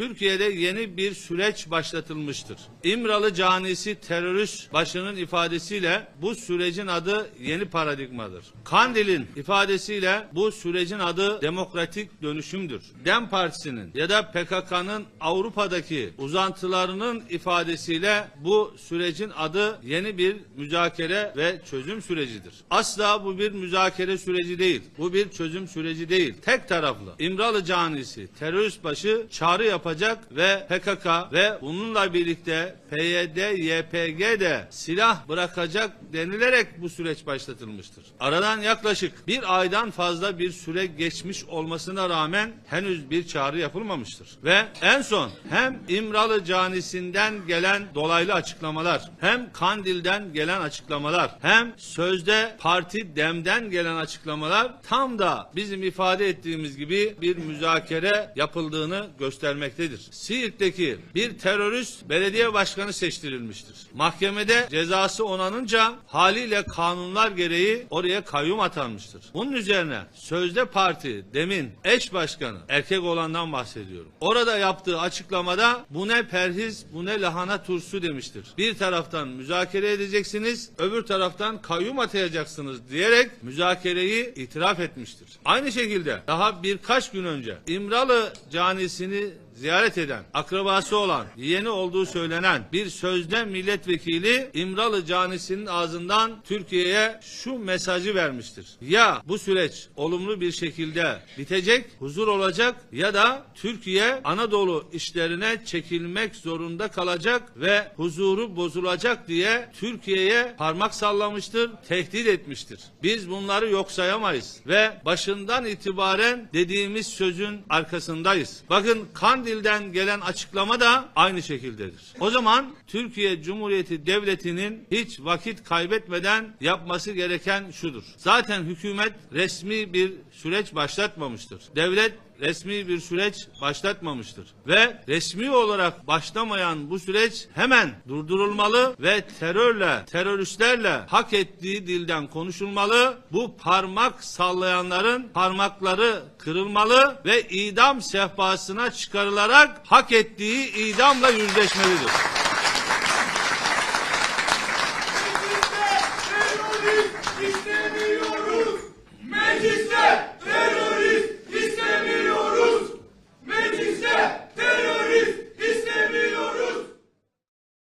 Türkiye'de yeni bir süreç başlatılmıştır. İmralı canisi terörist başının ifadesiyle bu sürecin adı yeni paradigmadır. Kandil'in ifadesiyle bu sürecin adı demokratik dönüşümdür. Dem Partisi'nin ya da PKK'nın Avrupa'daki uzantılarının ifadesiyle bu sürecin adı yeni bir müzakere ve çözüm sürecidir. Asla bu bir müzakere süreci değil. Bu bir çözüm süreci değil. Tek taraflı. İmralı canisi terörist başı çağrı yapacak ve PKK ve bununla birlikte PYD, YPG de silah bırakacak denilerek bu süreç başlatılmıştır. Aradan yaklaşık bir aydan fazla bir süre geçmiş olmasına rağmen henüz bir çağrı yapılmamıştır. Ve en son hem İmralı canisinden gelen dolaylı açıklamalar hem Kandil'den gelen açıklamalar hem sözde parti demden gelen açıklamalar tam da bizim ifade ettiğimiz gibi bir müzakere yapıldığını göstermektedir. Siirt'teki bir terörist belediye başkanı seçtirilmiştir. Mahkemede cezası onanınca haliyle kanunlar gereği oraya kayyum atanmıştır. Bunun üzerine sözde parti demin eş başkanı erkek olandan bahsediyorum. Orada yaptığı açıklamada bu ne perhiz bu ne lahana turşu demiştir. Bir taraftan müzakere edeceksiniz öbür taraftan kayyum atayacaksınız diyerek müzakereyi itiraf etmiştir. Aynı şekilde daha birkaç gün önce İmralı canisini ziyaret eden, akrabası olan, yeğeni olduğu söylenen bir sözde milletvekili İmralı canisinin ağzından Türkiye'ye şu mesajı vermiştir. Ya bu süreç olumlu bir şekilde bitecek, huzur olacak ya da Türkiye Anadolu işlerine çekilmek zorunda kalacak ve huzuru bozulacak diye Türkiye'ye parmak sallamıştır, tehdit etmiştir. Biz bunları yok sayamayız ve başından itibaren dediğimiz sözün arkasındayız. Bakın Kandil'den gelen açıklama da aynı şekildedir. O zaman Türkiye Cumhuriyeti Devleti'nin hiç vakit kaybetmeden yapması gereken şudur. Zaten hükümet resmi bir süreç başlatmamıştır. Devlet resmi bir süreç başlatmamıştır. Ve resmi olarak başlamayan bu süreç hemen durdurulmalı ve terörle, teröristlerle hak ettiği dilden konuşulmalı. Bu parmak sallayanların parmakları kırılmalı ve idam sehpasına çıkarılarak hak ettiği idamla yüzleşmelidir.